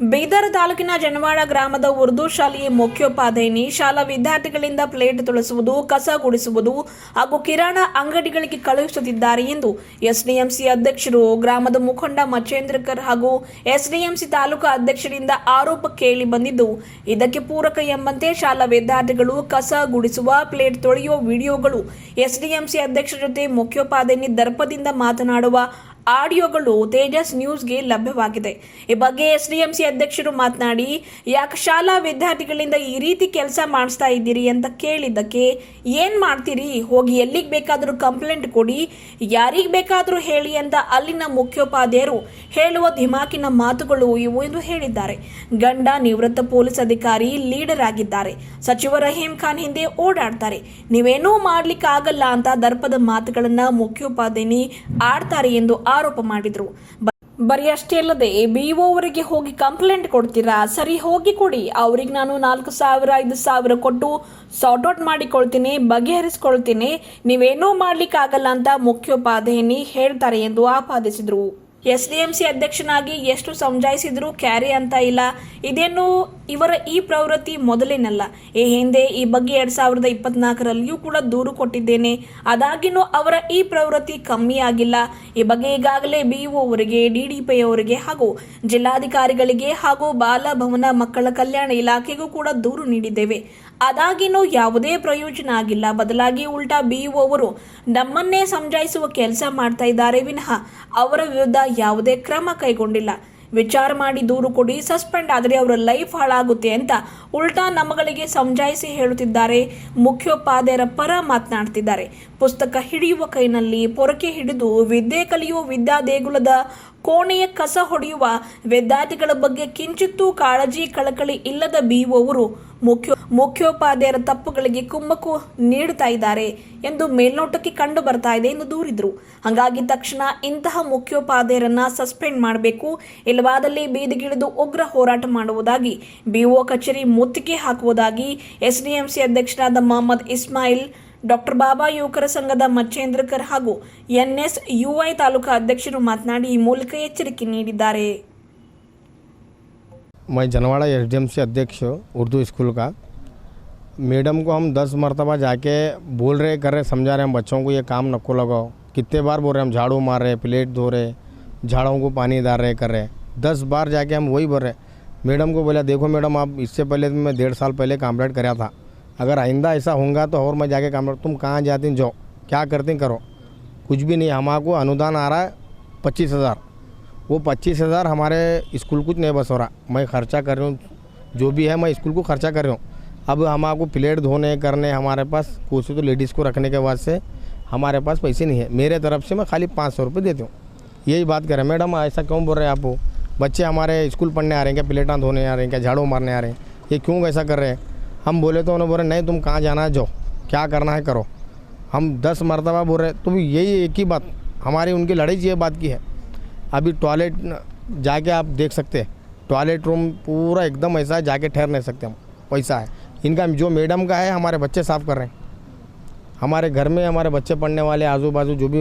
ಬೀದರ್ ತಾಲೂಕಿನ ಜನವಾಡ ಗ್ರಾಮದ ಉರ್ದು ಶಾಲೆಯ ಮುಖ್ಯೋಪಾಧ್ಯಾಯಿನಿ ಶಾಲಾ ವಿದ್ಯಾರ್ಥಿಗಳಿಂದ ಪ್ಲೇಟ್ ತುಳಿಸುವುದು, ಕಸ ಗುಡಿಸುವುದು ಹಾಗೂ ಕಿರಾಣ ಅಂಗಡಿಗಳಿಗೆ ಕಳುಹಿಸುತ್ತಿದ್ದಾರೆ ಎಂದು ಎಸ್ಡಿಎಂಸಿ ಅಧ್ಯಕ್ಷರು ಗ್ರಾಮದ ಮುಖಂಡ ಮಚೇಂದ್ರಕರ್ ಹಾಗೂ ಎಸ್ಡಿಎಂಸಿ ತಾಲೂಕು ಅಧ್ಯಕ್ಷರಿಂದ ಆರೋಪ ಕೇಳಿ ಬಂದಿದ್ದು, ಇದಕ್ಕೆ ಪೂರಕ ಎಂಬಂತೆ ಶಾಲಾ ವಿದ್ಯಾರ್ಥಿಗಳು ಕಸ ಗುಡಿಸುವ, ಪ್ಲೇಟ್ ತೊಳೆಯುವ ವಿಡಿಯೋಗಳು ಎಸ್ಡಿಎಂಸಿ ಅಧ್ಯಕ್ಷರ ಜೊತೆ ಮುಖ್ಯೋಪಾಧ್ಯಾಯಿನಿ ದರ್ಪದಿಂದ ಮಾತನಾಡುವ ಆಡಿಯೋಗಳು ತೇಜಸ್ ನ್ಯೂಸ್ಗೆ ಲಭ್ಯವಾಗಿದೆ. ಈ ಬಗ್ಗೆ ಎಸ್ಡಿಎಂಸಿ ಅಧ್ಯಕ್ಷರು ಮಾತನಾಡಿ, ಯಾಕೆ ಶಾಲಾ ವಿದ್ಯಾರ್ಥಿಗಳಿಂದ ಈ ರೀತಿ ಕೆಲಸ ಮಾಡಿಸ್ತಾ ಇದ್ದೀರಿ ಅಂತ ಕೇಳಿದ್ದಕ್ಕೆ ಏನ್ ಮಾಡ್ತೀರಿ? ಹೋಗಿ ಎಲ್ಲಿಗೆ ಬೇಕಾದರೂ ಕಂಪ್ಲೇಂಟ್ ಕೊಡಿ, ಯಾರಿಗೆ ಬೇಕಾದರೂ ಹೇಳಿ ಅಂತ ಅಲ್ಲಿನ ಮುಖ್ಯೋಪಾಧ್ಯಾಯರು ಹೇಳುವ ಧಿಮಾಕಿನ ಮಾತುಗಳು ಇವು ಎಂದು ಹೇಳಿದ್ದಾರೆ. ಗಂಡ ನಿವೃತ್ತ ಪೊಲೀಸ್ ಅಧಿಕಾರಿ ಲೀಡರ್ ಆಗಿದ್ದಾರೆ. ಸಚಿವ ರಹೀಂ ಖಾನ್ ಹಿಂದೆ ಓಡಾಡ್ತಾರೆ. ನೀವೇನೂ ಮಾಡ್ಲಿಕ್ಕಾಗಲ್ಲ ಅಂತ ದರ್ಪದ ಮಾತುಗಳನ್ನ ಮುಖ್ಯೋಪಾಧ್ಯಾಯಿನಿ ಆಡ್ತಾರೆ ಎಂದು ಆರೋಪ ಮಾಡಿದ್ರು. ಬರೀ ಅಷ್ಟೇ ಅಲ್ಲದೆ ಬಿಒವರಿಗೆ ಹೋಗಿ ಕಂಪ್ಲೇಂಟ್ ಕೊಡ್ತೀರಾ? ಸರಿ, ಹೋಗಿ ಕೊಡಿ. ಅವ್ರಿಗೆ ನಾನು ನಾಲ್ಕು ಸಾವಿರ, ಐದು ಸಾವಿರ ಕೊಟ್ಟು ಸಾರ್ಟ್ ಔಟ್ ಮಾಡಿಕೊಳ್ತೀನಿ, ಬಗೆಹರಿಸ್ಕೊಳ್ತೀನಿ. ನೀವೇನೂ ಮಾಡ್ಲಿಕ್ಕಾಗಲ್ಲ ಅಂತ ಮುಖ್ಯೋಪಾಧ್ಯಾಯಿನಿ ಹೇಳ್ತಾರೆ ಎಂದು ಆಪಾದಿಸಿದ್ರು. ಎಸ್ಡಿಎಂಸಿ ಅಧ್ಯಕ್ಷನಾಗಿ ಎಷ್ಟು ಸಮಜಾಯಿಸಿದ್ರು ಕ್ಯಾರಿ ಅಂತ ಇಲ್ಲ. ಇದೇನು ಇವರ ಈ ಪ್ರವೃತ್ತಿ ಮೊದಲಿನಲ್ಲ. ಈ ಹಿಂದೆ ಈ ಬಗ್ಗೆ ಎರಡ್ ಸಾವಿರದ ಇಪ್ಪತ್ನಾಲ್ಕರಲ್ಲಿಯೂ ಕೂಡ ದೂರು ಕೊಟ್ಟಿದ್ದೇನೆ. ಅದಾಗಿನೂ ಅವರ ಈ ಪ್ರವೃತ್ತಿ ಕಮ್ಮಿ ಆಗಿಲ್ಲ. ಈ ಬಗ್ಗೆ ಈಗಾಗಲೇ ಬಿಇಒ ಅವರಿಗೆ ಡಿಡಿಪಿ ಅವರಿಗೆ ಹಾಗೂ ಜಿಲ್ಲಾಧಿಕಾರಿಗಳಿಗೆ ಹಾಗೂ ಬಾಲಭವನ ಮಕ್ಕಳ ಕಲ್ಯಾಣ ಇಲಾಖೆಗೂ ಕೂಡ ದೂರು ನೀಡಿದ್ದೇವೆ. ಅದಾಗಿನೂ ಯಾವುದೇ ಪ್ರಯೋಜನ ಆಗಿಲ್ಲ. ಬದಲಾಗಿ ಉಲ್ಟಾ ಬಿ ಅವರು ನಮ್ಮನ್ನೇ ಸಮಜಾಯಿಸುವ ಕೆಲಸ ಮಾಡ್ತಾ ಇದ್ದಾರೆ ವಿನಃ ಅವರ ವಿರುದ್ಧ ಯಾವುದೇ ಕ್ರಮ ಕೈಗೊಂಡಿಲ್ಲ. ವಿಚಾರ ಮಾಡಿ ದೂರು ಕೊಡಿ, ಸಸ್ಪೆಂಡ್ ಆದರೆ ಅವರ ಲೈಫ್ ಹಾಳಾಗುತ್ತೆ ಅಂತ ಉಲ್ಟಾ ನಮ್ಮಗಳಿಗೆ ಸಮಜಾಯಿಸಿ ಹೇಳುತ್ತಿದ್ದಾರೆ. ಮುಖ್ಯೋಪಾಧ್ಯಾಯರ ಪರ ಮಾತನಾಡ್ತಿದ್ದಾರೆ ಪುಸ್ತಕ ಹಿಡಿಯುವ ಕೈನಲ್ಲಿ ಪೊರಕೆ ಹಿಡಿದು ವಿದ್ಯೆ ಕಲಿಯುವ ವಿದ್ಯಾ ದೇಗುಲದ ಕೋಣೆಯ ಕಸ ಹೊಡೆಯುವ ವಿದ್ಯಾರ್ಥಿಗಳ ಬಗ್ಗೆ ಕಿಂಚಿತ್ತೂ ಕಾಳಜಿ ಕಳಕಳಿ ಇಲ್ಲದ ಬಿಒವರು ಮುಖ್ಯ, ಮುಖ್ಯೋಪಾಧ್ಯಾಯರ ತಪ್ಪುಗಳಿಗೆ ಕುಮ್ಮಕ್ಕು ನೀಡುತ್ತಾ ಇದ್ದಾರೆ ಎಂದು ಮೇಲ್ನೋಟಕ್ಕೆ ಕಂಡು ಬರ್ತಾ ಇದೆ ಎಂದು ದೂರಿದ್ರು. ಹಾಗಾಗಿ ತಕ್ಷಣ ಇಂತಹ ಮುಖ್ಯೋಪಾಧ್ಯಾಯರನ್ನ ಸಸ್ಪೆಂಡ್ ಮಾಡಬೇಕು. ಇಲ್ಲವಾದಲ್ಲಿ ಬೀದಿಗಿಳಿದು ಉಗ್ರ ಹೋರಾಟ ಮಾಡುವುದಾಗಿ ಬಿಒ ಕಚೇರಿ ಮುತ್ತಿಗೆ ಹಾಕುವುದಾಗಿ ಎಸ್ಡಿಎಂಸಿ ಅಧ್ಯಕ್ಷರಾದ ಮೊಹಮ್ಮದ್ ಇಸ್ಮಾಯಿಲ್ ಡಾಕ್ಟರ್ ಬಾಬಾ ಯುವಕರ ಸಂಘದ ಮಚ್ಚೇಂದ್ರಕರ್ ಹಾಗೂ ಎನ್ಎಸ್ ಯುಐ ತಾಲೂಕಾ ಅಧ್ಯಕ್ಷರು ಮಾತನಾಡಿ ಈ ಮೂಲಕ ಎಚ್ಚರಿಕೆ ನೀಡಿದ್ದಾರೆ मैं जनवाड़ा एस से अध्यक्ष उर्दू स्कूल का मैडम को हम दस मरतबा जाके बोल रहे कर रहे समझा रहे हम बच्चों को ये काम नको लगाओ कितने बार बोल रहे हम झाड़ू मार रहे प्लेट धो रहे झाड़ों को पानी डाल रहे कर रहे दस बार जाके हम वही बोल रहे मैडम को बोला देखो मैडम आप इससे पहले तो मैं डेढ़ साल पहले कंप्लेंट कराया था अगर आइंदा ऐसा होगा तो और मैं जाके कंप्लेंट तुम कहाँ जाते जाओ। क्या करती करो। कुछ भी नहीं, हमारे अनुदान आ रहा है पच्चीस हज़ार। वो पच्चीस हज़ार हमारे स्कूल कुछ नहीं बस हो रहा। मैं खर्चा कर रहा हूँ। जो भी है, मैं स्कूल को खर्चा कर रहा हूँ। अब हमारे प्लेट धोने, करने, हमारे पास कुछ तो लेडीज़ को रखने के बाद से हमारे पास पैसे नहीं है। मेरे तरफ़ से मैं खाली पाँच सौ रुपये देती हूँ। यही बात करें मैडम, ऐसा क्यों बोल रहे हैं आप बच्चे हमारे स्कूल पढ़ने आ रहे हैं क्या? प्लेटां धोने आ रहे हैं क्या? झाड़ू मारने आ रहे हैं। ये क्यों ऐसा कर रहे हैं? हम बोले तो उन्होंने बोले, नहीं, तुम कहाँ जाना है? जाओ। क्या करना है, करो। हम दस मरतबा बोल रहे तो यही एक ही बात, हमारी उनकी लड़ाई ये बात की है। अभी टॉयलेट जाके आप देख सकते हैं। टॉयलेट रूम पूरा एकदम ऐसा है, जाके ठहर नहीं सकते हम। पैसा है। इनका जो मैडम का है, हमारे बच्चे साफ़ कर रहे हैं। हमारे घर में हमारे बच्चे पढ़ने वाले आजू बाजू जो भी,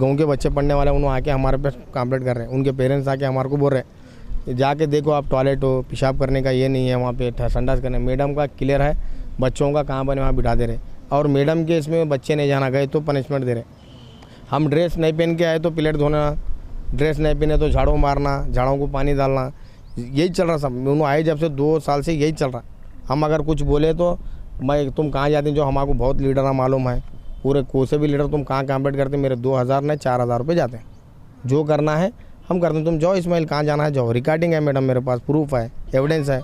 गाँव के बच्चे पढ़ने वाले, उन्होंने आके हमारे पे कंप्लेंट कर रहे हैं। उनके पेरेंट्स आके हमारे को बोल रहे हैं जाके देखो आप टॉयलेट हो, पेशाब करने का ये नहीं है, वहाँ पे ठ- संडास करने मैडम का क्लियर है, बच्चों का कहाँ बने वहाँ बिठा दे रहे। और मैडम के इसमें बच्चे नहीं जाना, गए तो पनिशमेंट दे रहे। हम ड्रेस नहीं पहन के आए तो प्लेट धोना ड्रेस नहीं पहने तो झाड़ू मारना, झाड़ों को पानी डालना। यही चल रहा सब, उन्होंने आए जब से दो साल से यही चल रहा। हम अगर कुछ बोले तो मैं तुम कहाँ जाती जो हमारे बहुत लीडर है मालूम है। पूरे को से भी लीडर तुम कहाँ कंप्लीट करते मेरे दो हज़ार नहीं, चार हज़ार रुपये जाते हैं। जो करना है हम करते हैं, तुम जाओ इसमाइल, कहाँ जाना है? जाओ। रिकॉर्डिंग है मैडम, मेरे पास प्रूफ है एविडेंस है।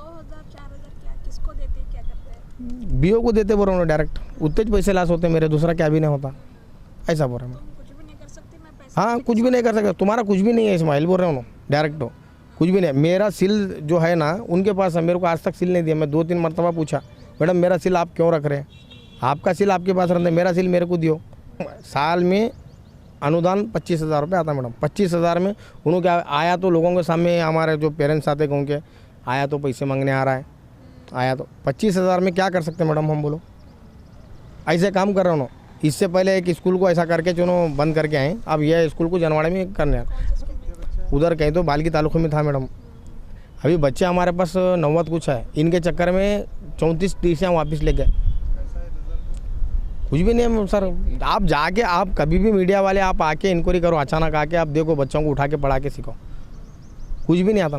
बी को देते बोल रहा हूँ डायरेक्ट उतने पैसे लास होते, मेरे दूसरा क्या भी नहीं होता। ऐसा बोल रहा हूँ हाँ कुछ भी नहीं कर सकते। तुम्हारा कुछ भी नहीं है, इस्माइल बोल रहे हो डायरेक्ट हो। कुछ भी नहीं मेरा सिल जो है ना, उनके पास है, मेरे को आज तक सिल नहीं दिया। मैं दो तीन मरतबा पूछा, मैडम, मेरा सिल आप क्यों रख रहे हैं? आपका सिल आपके पास रहता है मेरा सिल मेरे को दियो। साल में अनुदान पच्चीस हज़ार रुपये आता मैडम। पच्चीस हज़ार में उन्होंने क्या आया तो लोगों के सामने हमारे जो पेरेंट्स आते गाँव के आया तो पैसे मांगने आ रहा है। आया तो पच्चीस हज़ार में क्या कर सकते हैं मैडम हम बोलो? ऐसे काम कर रहा हूँ इससे पहले एक स्कूल को ऐसा करके चुनो, बंद करके आए। अब यह स्कूल को जनवाड़े में करने। उधर कहीं तो बालकी तालुके में था मैडम। अभी बच्चे हमारे पास नौवत कुछ है। इनके चक्कर में चौंतीस टीसियाँ वापस ले गए। कुछ भी नहीं है सर। आप जाके आप कभी भी मीडिया वाले आप आके इंक्वायरी करो अचानक आके आप देखो बच्चों को उठा के पढ़ा के सीखो कुछ भी नहीं आता।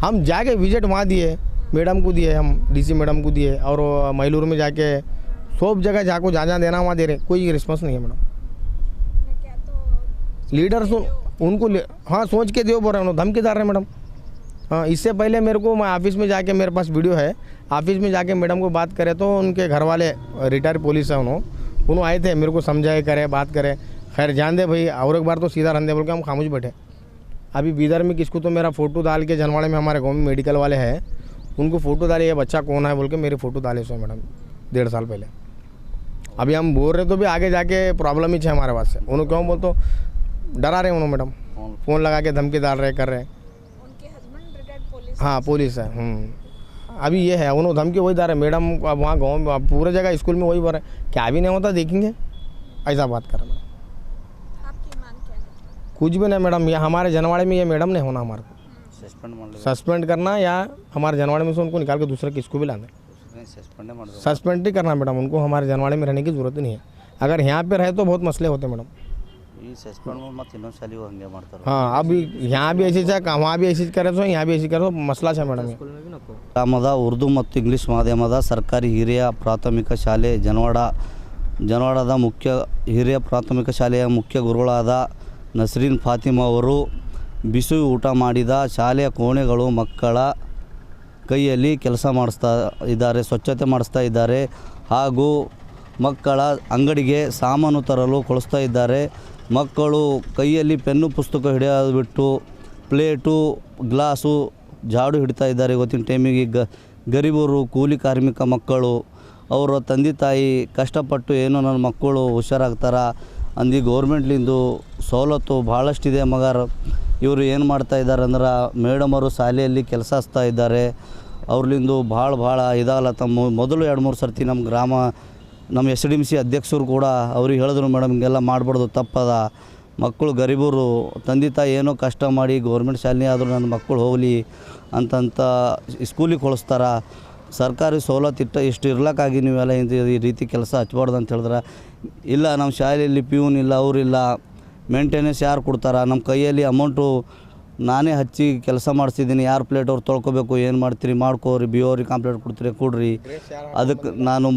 हम जाके विज़िट वहाँ दिए मैडम को दिए हम डीसी मैडम को दिए और मैलूर में जाके सब जगह जाको जहाँ जहाँ देना वहाँ दे रहे। कोई रिस्पॉन्स नहीं है मैडम क्या तो लीडर सुन उनको ले- हाँ सोच के दियो बोल रहे हैं उन्होंने धमकीदार है मैडम हाँ इससे पहले मेरे को मैं ऑफ़िस में जाके मेरे पास वीडियो है। ऑफ़िस में जाके मैडम को बात करे तो उनके घर वाले रिटायर पुलिस है उन्होंने उन्होंने आए थे मेरे को समझाए करे बात करे। खैर जान दे भाई और एक बार तो सीधा रंधे बोल के हम खामोश बैठे। अभी बीदर में किसको तो मेरा फ़ोटो डाल के जनवाड़े में हमारे गाँव में मेडिकल वाले हैं उनको फ़ोटो डाले ये बच्चा कौन है बोल के मेरी फ़ोटो डाले सो मैडम डेढ़ साल पहले। अभी हम बोल रहे तो भी आगे जाके प्रॉब्लम ही है हमारे पास से। उन्होंने क्यों बोल तो डरा रहे उन्होंने मैडम। फ़ोन लगा के धमकी डाल रहे कर रहे उनके हस्बैंड रिटायर्ड पुलिस हाँ पुलिस है हम्म। अभी ये है उन्होंने धमकी वही दार है। मैडम अब वहाँ गाँव में पूरे जगह स्कूल में वही भर है। क्या भी नहीं होता देखेंगे। ऐसा बात कर रहा कुछ भी नहीं मैडम या हमारे जनवाड़े में ये मैडम नहीं होना हमारे को। सस्पेंड करना या हमारे जनवाड़े में से उनको निकाल के दूसरे किसको भी लाने सस्पेंड नहीं करना मैडम उनको हमारे जनवाड़े में रहने की ज़रूरत नहीं है। अगर यहाँ पर रहे तो बहुत मसले होते मैडम। ಈ ಸಸ್ಪೆಂಡ್ ಮಾಡಿ ಮತ್ತೆ ಇನ್ನೊಂದು ಶಾಲೆಗೂ ಹಂಗೆ ಮಾಡ್ತಾರೆ हाँ अब यहाँ भी ऐसी चाहे वहाँ भी ऐसी करे तो यहाँ भी ऐसी करे तो मसला है मैडम ये ಗ್ರಾಮದ ಉರ್ದು ಮತ್ತು ಇಂಗ್ಲೀಷ್ ಮಾಧ್ಯಮದ ಸರ್ಕಾರಿ ಹಿರಿಯ ಪ್ರಾಥಮಿಕ ಶಾಲೆ ಜನವಾಡ ಜನವಾಡದ ಮುಖ್ಯ ಹಿರಿಯ ಪ್ರಾಥಮಿಕ ಶಾಲೆಯ ಮುಖ್ಯ ಗುರುಗಳಾದ ನಸ್ರೀನ್ ಫಾತಿಮಾ ಅವರು ಬಿಸಿ ಊಟ ಮಾಡಿದ ಶಾಲೆಯ ಕೋಣೆಗಳು ಮಕ್ಕಳ ಕೈಯಲ್ಲಿ ಕೆಲಸ ಮಾಡಿಸ್ತಾ ಇದ್ದಾರೆ ಸ್ವಚ್ಛತೆ ಮಾಡಿಸ್ತಾ ಇದ್ದಾರೆ ಹಾಗೂ ಮಕ್ಕಳ ಅಂಗಡಿಗೆ ಸಾಮಾನು ತರಲು ಕಳಿಸ್ತಾ ಇದ್ದಾರೆ ಮಕ್ಕಳು ಕೈಯಲ್ಲಿ ಪೆನ್ನು ಪುಸ್ತಕ ಹಿಡಿಯೋದು ಬಿಟ್ಟು ಪ್ಲೇಟು, ಗ್ಲಾಸು, ಜಾಡು ಹಿಡಿತಾ ಇದ್ದಾರೆ. ಇವತ್ತಿನ ಟೈಮಿಗೆ ಗ, ಗರಿಬರು, ಕೂಲಿ ಕಾರ್ಮಿಕ ಮಕ್ಕಳು, ಅವರ ತಂದೆ ತಾಯಿ ಕಷ್ಟಪಟ್ಟು ಏನೋ ನನ್ನ ಮಕ್ಕಳು ಹುಷಾರಾಗ್ತಾರ? ಅಂದು ಗೌರ್ಮೆಂಟ್ಲಿಂದು ಸವಲತ್ತು ಭಾಳಷ್ಟಿದೆ ಮಗಾರ. ಇವರು ಏನು ಮಾಡ್ತಾ ಇದ್ದಾರೆ ಅಂದ್ರೆ ಮೇಡಮರು ಶಾಲೆಯಲ್ಲಿ ಕೆಲಸ ಹಚ್ತಾ ಇದ್ದಾರೆ. ಅವ್ರಲಿಂದು ಭಾಳ ಭಾಳ ಇದಾಗಲ್ಲ ತಮ್ಮ ಮೊದಲು ಎರಡು ಮೂರು ಸರ್ತಿ ನಮ್ಮ ಗ್ರಾಮ ನಮ್ಮ ಎಸ್ ಡಿ ಎಂ ಸಿ ಅಧ್ಯಕ್ಷರು ಕೂಡ ಅವ್ರಿಗೆ ಹೇಳಿದ್ರು, ಮೇಡಮ್, ಹಿಂಗೆಲ್ಲ ಮಾಡಬಾರ್ದು, ತಪ್ಪದ. ಮಕ್ಕಳು ಗರೀಬರು, ತಂದೆ ತಾಯಿ ಏನೋ ಕಷ್ಟ ಮಾಡಿ ಗೌರ್ಮೆಂಟ್ ಶಾಲೆ ಆದರೂ ನನ್ನ ಮಕ್ಕಳು ಹೋಗಲಿ ಅಂತಂತ ಸ್ಕೂಲಿಗೆ ಕಳಿಸ್ತಾರ. ಸರ್ಕಾರಿ ಸವಲತ್ತು ಇಟ್ಟ ಇಷ್ಟು ಇರ್ಲಕ್ಕಾಗಿ ನೀವೆಲ್ಲ ಇಂಥ ಈ ರೀತಿ ಕೆಲಸ ಹಚ್ಬಾರ್ದು ಅಂತ ಹೇಳಿದ್ರೆ. ಇಲ್ಲ, ನಮ್ಮ ಶಾಲೆಯಲ್ಲಿ ಪ್ಯೂನ್ ಇಲ್ಲ ಅವರಿಲ್ಲ ಮೇಂಟೆನೆನ್ಸ್ ಯಾರು ಕೊಡ್ತಾರ? ನಮ್ಮ ಕೈಯಲ್ಲಿ ಅಮೌಂಟು ನಾನೇ ಹಚ್ಚಿ ಕೆಲಸ ಮಾಡಿಸಿದ್ದೀನಿ. ಯಾರು ಪ್ಲೇಟ್ ಅವ್ರು ತೊಳ್ಕೊಬೇಕು, ಏನು ಮಾಡ್ತೀರಿ, ಮಾಡ್ಕೋರಿ, ಬಿ ಓರಿ ಕಂಪ್ಲೇಂಟ್ ಕೊಡ್ತೀರಿ, ಕೊಡ್ರಿ. ಅದಕ್ಕೆ ನಾನು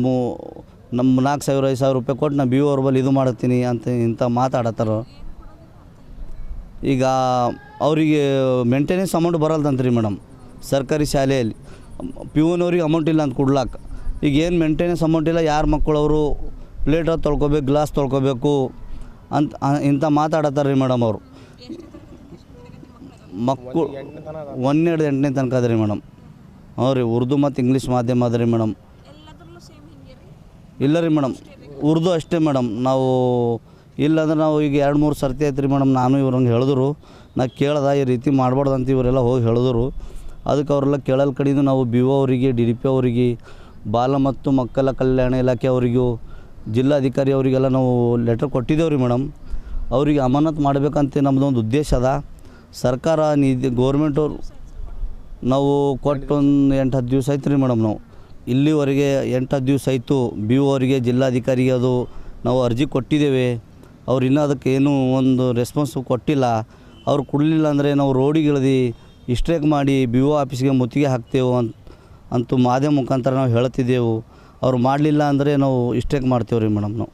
ನಮ್ಮ ನಾಲ್ಕು ಸಾವಿರ, ಐದು ಸಾವಿರ ರೂಪಾಯಿ ಕೊಟ್ಟು ನಾನು ಬಿ ಅವ್ರ ಬಲ್ಲಿ ಇದು ಮಾಡ್ತೀನಿ ಅಂತ ಇಂಥ ಮಾತಾಡತ್ತಾರ. ಈಗ ಅವರಿಗೆ ಮೇಂಟೆನೆನ್ಸ್ ಅಮೌಂಟ್ ಬರಲ್ದಂತ್ರಿ ಮೇಡಮ್, ಸರ್ಕಾರಿ ಶಾಲೆಯಲ್ಲಿ. ಪ್ಯೂನವ್ರಿಗೆ ಅಮೌಂಟ್ ಇಲ್ಲ ಅಂತ ಕೊಡ್ಲಾಕ. ಈಗ ಏನು ಮೇಂಟೆನೆನ್ಸ್ ಅಮೌಂಟ್ ಇಲ್ಲ, ಯಾರ ಮಕ್ಕಳವರು ಪ್ಲೇಟ್ ತೊಳ್ಕೊಬೇಕು ಗ್ಲಾಸ್ ತೊಳ್ಕೊಬೇಕು ಅಂತ ಇಂಥ ಮಾತಾಡತ್ತಾರ್ರಿ ಮೇಡಮ್ ಅವರು. ಮಕ್ಕಳು ಒಂದೆರಡು ಎಂಟನೇ ತನಕ ಅದ ರೀ ಮೇಡಮ್. ಹ್ಞೂ ರೀ, ಉರ್ದು ಮತ್ತು ಇಂಗ್ಲೀಷ್ ಮಾಧ್ಯಮ ಅದ ರೀ ಮೇಡಮ್ ಎಲ್ಲದರಲ್ಲೂ ಸೇಮ್ ಹಿಂಗೆ ರೀ ಇಲ್ಲ ರೀ ಮೇಡಮ್. ಉರ್ದು ಅಷ್ಟೇ ಮೇಡಮ್. ನಾವು ಇಲ್ಲಾಂದ್ರೆ ನಾವು ಈಗ ಎರಡು, ಮೂರು ಸರ್ತಿ ಆಯ್ತು ರೀ ಮೇಡಮ್. ನಾನು ಇವ್ರಂಗೆ ಹೇಳಿದ್ರು. ನಾ ಕೇಳ್ದೆ, ಈ ರೀತಿ ಮಾಡ್ಬಾರ್ದು ಅಂತ ಇವರೆಲ್ಲ ಹೋಗಿ ಹೇಳಿದ್ರು. ಅದಕ್ಕೆ ಅವರೆಲ್ಲ ಕೇಳಲ್ ಕಡೆಯಿಂದ ನಾವು ಬಿ ಒ ಅವರಿಗೆ, ಡಿ ಡಿ ಪಿ ಅವರಿಗೆ, ಬಾಲ ಮತ್ತು ಮಕ್ಕಳ ಕಲ್ಯಾಣ ಇಲಾಖೆ ಅವರಿಗೂ, ಜಿಲ್ಲಾಧಿಕಾರಿ ಅವರಿಗೆಲ್ಲ ನಾವು ಲೆಟ್ರ್ ಕೊಟ್ಟಿದ್ದೇವೆ ರೀ ಮೇಡಮ್. ಅವರಿಗೆ ಅಮಾನತ್ ಮಾಡಬೇಕಂತ ನಮ್ಮದೊಂದು ಉದ್ದೇಶ ಅದ. ಸರ್ಕಾರ ನಿಧಿ ಗೌರ್ಮೆಂಟವ್ರು ನಾವು ಕೊಟ್ಟು ಒಂದು ಎಂಟು ಹತ್ತು ದಿವಸ ಆಯ್ತು ರೀ ಮೇಡಮ್ ನಾವು. ಇಲ್ಲಿವರೆಗೆ ಎಂಟು ದಿವಸ ಆಯಿತು ಬಿ ಅವರಿಗೆ, ಜಿಲ್ಲಾಧಿಕಾರಿಗೆ ಅದು ನಾವು ಅರ್ಜಿ ಕೊಟ್ಟಿದ್ದೇವೆ. ಅವ್ರು ಇನ್ನೂ ಅದಕ್ಕೆ ಏನೂ ಒಂದು ರೆಸ್ಪಾನ್ಸ್ ಕೊಟ್ಟಿಲ್ಲ. ಅವ್ರು ಕೊಡಲಿಲ್ಲ ಅಂದರೆ ನಾವು ರೋಡಿಗೆ ಇಳಿದು ಇಸ್ಟ್ರೇಕ್ ಮಾಡಿ ಬಿ ಒ ಆಫೀಸ್ಗೆ ಮುತ್ತಿಗೆ ಹಾಕ್ತೇವೆ ಅಂತ, ಅಂತೂ ಮಾಧ್ಯಮ ಮುಖಾಂತರ ನಾವು ಹೇಳ್ತಿದ್ದೆವು. ಅವ್ರು ಮಾಡಲಿಲ್ಲ ಅಂದರೆ ನಾವು ಇಸ್ಟ್ರೇಕ್ ಮಾಡ್ತೇವೆ ರೀ ಮೇಡಮ್ ನಾವು.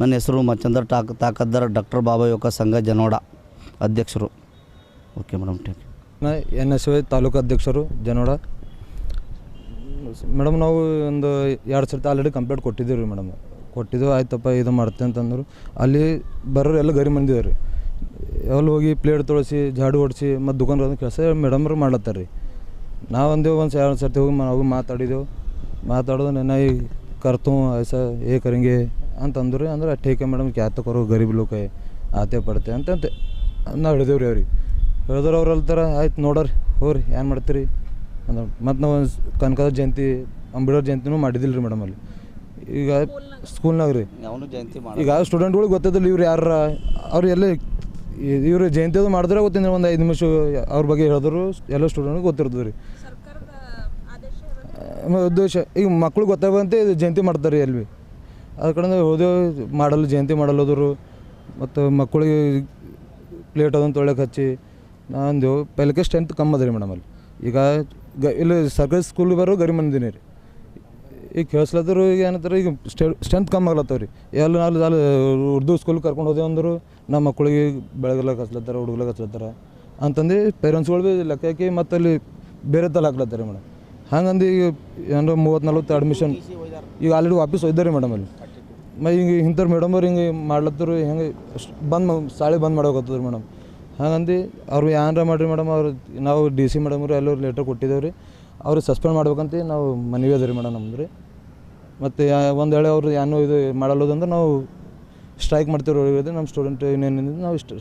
ನನ್ನ ಹೆಸರು ಮಚ್ಚಂದ್ರ ಟಾಕ್ ತಾಕದ್ದಾರ ಡಾಕ್ಟರ್ ಬಾಬಾ ಯೋಗ ಸಂಘ ಜನೋಡ ಅಧ್ಯಕ್ಷರು. Okay madam thank you N S taluk ಅಧ್ಯಕ್ಷರು ಜನೋಡ. ಮೇಡಮ್ ನಾವು ಒಂದು ಎರಡು ಸರ್ತಿ ಆಲ್ರೆಡಿ ಕಂಪ್ಲೇಂಟ್ ಕೊಟ್ಟಿದ್ದೀವಿ ರೀ ಮೇಡಮ್ ಕೊಟ್ಟಿದ್ದು ಆಯ್ತಪ್ಪ, ಇದು ಮಾಡ್ತೇವೆ ಅಂತಂದರು. ಅಲ್ಲಿ ಬರೋರು ಎಲ್ಲ ಗರಿ ಮಂದಿ ರೀ ಎಲ್ಲಿ ಹೋಗಿ ಪ್ಲೇಟ್ ತೊಳಸಿ, ಜಾಡು ಹೊಡಿಸಿ ಮತ್ತು ದುಕಾನ್ ಕೆಲಸ ಮೇಡಮ್ರು ಮಾಡ್ಲತ್ತಾರ ರೀ ನಾವು ಅಂದೇವು ಒಂದು ಎರಡು ಸರ್ತಿ ಹೋಗಿ ನಾವು ಮಾತಾಡಿದೆವು. ಮಾತಾಡೋದು ನೆನ ಈ ಕರ್ತು, ಐಸಾ, ಏ ಕರಿಂಗೆ ಅಂತಂದ್ರು ರೀ ಅಂದ್ರೆ ಟೇಕೆ ಮೇಡಮ್ ಕ್ಯಾತ ಕೊರೋ ಗರೀಬ್ ಲೋಕ, ಆತೆ ಪಡ್ತೆ ಅಂತಂತೆ. ನಾವು ರೀ ಅವ್ರಿಗೆ. ಹೇಳಿದ್ರೆ ಅವ್ರು ಅಲ್ತಾರ ಆಯ್ತು ನೋಡೋರಿ ಹೋಗ್ರಿ ಏನು ಮಾಡ್ತೀರಿ? ಅಂದ್ರೆ ಮತ್ತು ನಾವು ಕನಕದ ಜಯಂತಿ ಅಂಬೇಡ್ಕರ್ ಜಯಂತಿನೂ ಮಾಡಿದ್ದಿಲ್ಲ ರೀ ಮೇಡಮ್ ಅಲ್ಲಿ. ಈಗ ಸ್ಕೂಲ್ನಾಗ ರೀ. ಅವನು ಜಯಂತಿ ಈಗ ಸ್ಟೂಡೆಂಟ್ಗಳಿಗೆ ಗೊತ್ತಿದ್ದಿಲ್ಲ ಇವ್ರು ಯಾರ ಅವ್ರು ಎಲ್ಲ ಇವರು ಜಯಂತಿ ಅದು ಮಾಡಿದ್ರೆ ಗೊತ್ತಿಲ್ಲ ಒಂದು ಐದು ನಿಮಿಷ ಅವ್ರ ಬಗ್ಗೆ ಹೇಳಿದ್ರು ಎಲ್ಲ ಸ್ಟೂಡೆಂಟ್ ಗೊತ್ತಿರ್ತದೆ ರೀ. ಉದ್ದೇಶ ಈಗ ಮಕ್ಳು ಗೊತ್ತಾಗಂತೆ ಇದು ಜಯಂತಿ ಮಾಡ್ತಾರೆ ಎಲ್ಲಿ ಭೀ ಅದ್ರ ಕಡೆ ಹೋದೆವು ಮಾಡಲು ಜಯಂತಿ ಮಾಡಲ್ಲೋದ್ರು ಹೋದರು. ಮತ್ತು ಮಕ್ಕಳಿಗೆ ಪ್ಲೇಟ್ ಅದನ್ನು ತೊಳೆಯಕ್ಕೆ ಹಚ್ಚಿ ನಾನು ಪೆಲಕೆ ಸ್ಟ್ರೆಂತ್ ಕಮ್ಮಿ ಅದ ರೀ ಮೇಡಮ್ ಅಲ್ಲಿ. ಈಗ ಗ, ಇಲ್ಲಿ ಸರ್ಕಾರಿ ಸ್ಕೂಲ್ ಬರೋ ಗರಿ ಮಂದಿನಿ ರೀ. ಈಗ ಕೇಳಿಸ್ಲತ್ತರು ಈಗ ಏನಂತಾರೆ, ಈಗ ಸ್ಟ್ರೆಂತ್ ಕಮ್ಮಿ ಆಗ್ಲತ್ತವ ರೀ ಎಲ್ಲ ನಾಲ್ಕು ಅಲ್ಲಿ ಉರ್ದು ಸ್ಕೂಲ್ ಕರ್ಕೊಂಡು ಹೋದೆವು ಅಂದರು, ನಮ್ಮ ಮಕ್ಕಳಿಗೆ ಬೆಳಗ್ಲಾಕ ಹಚ್ಲತ್ತಾರ ಹುಡುಗ್ಲಾಗ ಹಚ್ಲತ್ತಾರ ಅಂತಂದು ಪೇರೆಂಟ್ಸ್ಗಳು ಭೀ ಲೆಕ್ಕ ಹಾಕಿ ಮತ್ತು ಅಲ್ಲಿ ಬೇರೆ ತಲೆ ಹಾಕ್ಲತ್ತಾರೆ ಮೇಡಮ್. ಹಂಗಂದು ಈಗ ಏನಾರ ಮೂವತ್ತು ನಲ್ವತ್ತು ಅಡ್ಮಿಷನ್ ಈಗ ಆಲ್ರೆಡಿ ವಾಪಸ್ ಒಯ್ದಾರೆ ಮೇಡಮ್ ಅಲ್ಲಿ. ಮೈ, ಹಿಂಗೆ ಇಂಥವ್ರು ಮೇಡಮ್ ಅವ್ರು ಹಿಂಗೆ ಮಾಡ್ಲತ್ತರು, ಹೆಂಗೆ ಬಂದ್ ಸಾಳಿ ಬಂದ್ ಮಾಡೋಕತ್ತದ್ರಿ ಮೇಡಮ್. ಹಾಗಂದು ಅವ್ರು ಏನಾರ ಮಾಡಿರಿ ಮೇಡಮ್, ಅವ್ರು ನಾವು ಡಿ ಸಿ ಮೇಡಮ್ ಅವರು ಎಲ್ಲರೂ ಲೆಟರ್ ಕೊಟ್ಟಿದ್ದೇವೆ ರೀ. ಅವ್ರಿಗೆ ಸಸ್ಪೆಂಡ್ ಮಾಡ್ಬೇಕಂತ ನಾವು ಮನವಿ ಅದ ರೀ ಮೇಡಮ್ ನಮ್ದು ರೀ. ಮತ್ತು ಒಂದು ವೇಳೆ ಅವರು ಏನೋ ಇದು ಮಾಡಲ್ಲೋದಂದ್ರೆ ನಾವು ಸ್ಟ್ರೈಕ್ ಮಾಡ್ತೀವಿ ನಮ್ಮ ಸ್ಟೂಡೆಂಟ್ ಯೂನಿಯನ್ನಿಂದ ನಾವು ಇಷ್ಟ